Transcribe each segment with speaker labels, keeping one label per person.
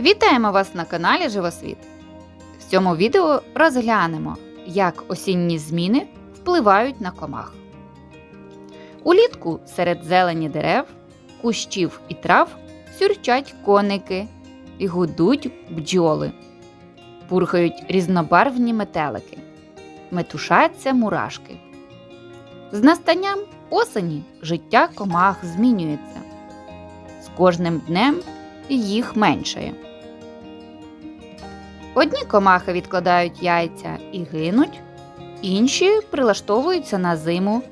Speaker 1: Вітаємо вас на каналі Живосвіт. В цьому відео розглянемо, як осінні зміни впливають на комах. Улітку серед зелені дерев, кущів і трав сюрчать коники і гудуть бджоли, пурхають різнобарвні метелики, метушаться мурашки. З настанням осені життя комах змінюється. З кожним днем їх меншає. Одні комахи відкладають яйця і гинуть, інші прилаштовуються на зиму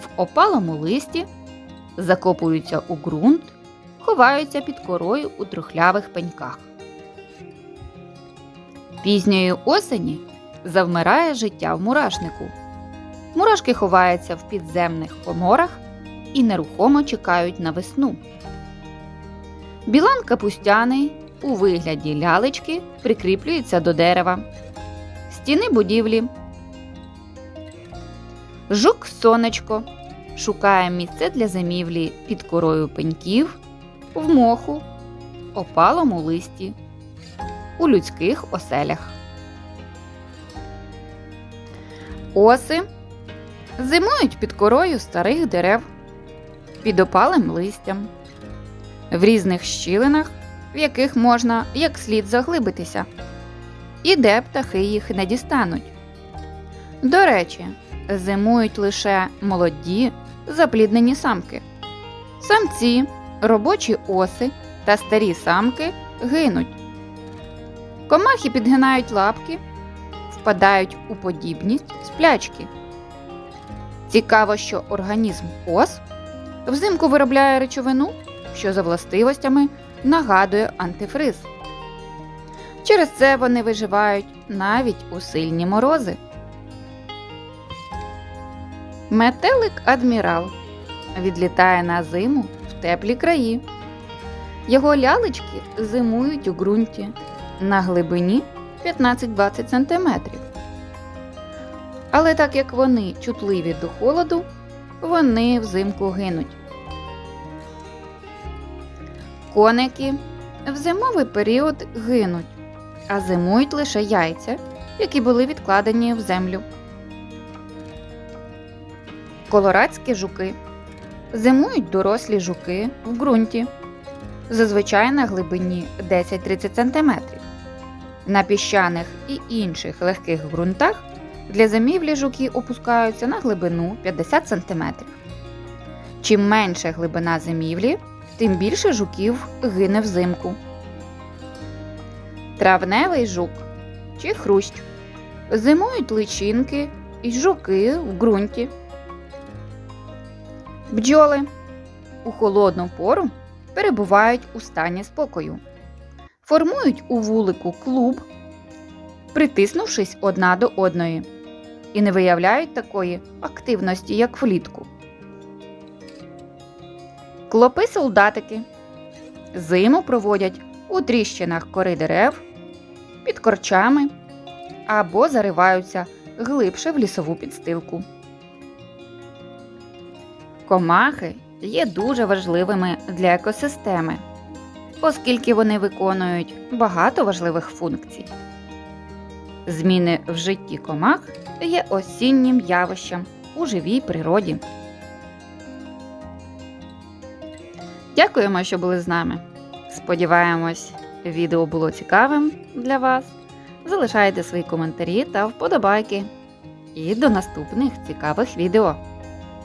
Speaker 1: в опалому листі, закопуються у ґрунт, ховаються під корою у трухлявих пеньках. Пізньої осені завмирає життя в мурашнику. Мурашки ховаються в підземних коморах і нерухомо чекають на весну. Білан капустяний у вигляді лялечки прикріплюється до дерева, стіни будівлі. Жук сонечко шукає місце для зимівлі під корою пеньків, в моху, опалому листі, у людських оселях. Оси зимують під корою старих дерев, під опалим листям, в різних щілинах, в яких можна як слід заглибитися, і де птахи їх не дістануть. До речі, зимують лише молоді запліднені самки. Самці, робочі оси та старі самки гинуть. Комахи підгинають лапки, впадають у подібність сплячки. Цікаво, що організм ос взимку виробляє речовину, що за властивостями нагадує антифриз. Через це вони виживають навіть у сильні морози. Метелик адмірал відлітає на зиму в теплі краї. Його лялечки зимують у ґрунті на глибині 15-20 см. Але так як вони чутливі до холоду, вони взимку гинуть. Коники в зимовий період гинуть, а зимують лише яйця, які були відкладені в землю. Колорадські жуки зимують дорослі жуки в ґрунті, зазвичай на глибині 10-30 см. На піщаних і інших легких ґрунтах для зимівлі жуки опускаються на глибину 50 см. Чим менша глибина зимівлі, тим більше жуків гине взимку. Травневий жук чи хрущ. Зимують личинки і жуки в ґрунті. Бджоли у холодну пору перебувають у стані спокою, формують у вулику клуб, притиснувшись одна до одної, і не виявляють такої активності, як влітку. Клопи солдатики зиму проводять у тріщинах кори дерев, під корчами або зариваються глибше в лісову підстилку. Комахи є дуже важливими для екосистеми, оскільки вони виконують багато важливих функцій. Зміни в житті комах є осіннім явищем у живій природі. Дякуємо, що були з нами. Сподіваємось, відео було цікавим для вас. Залишайте свої коментарі та вподобайки. І до наступних цікавих відео!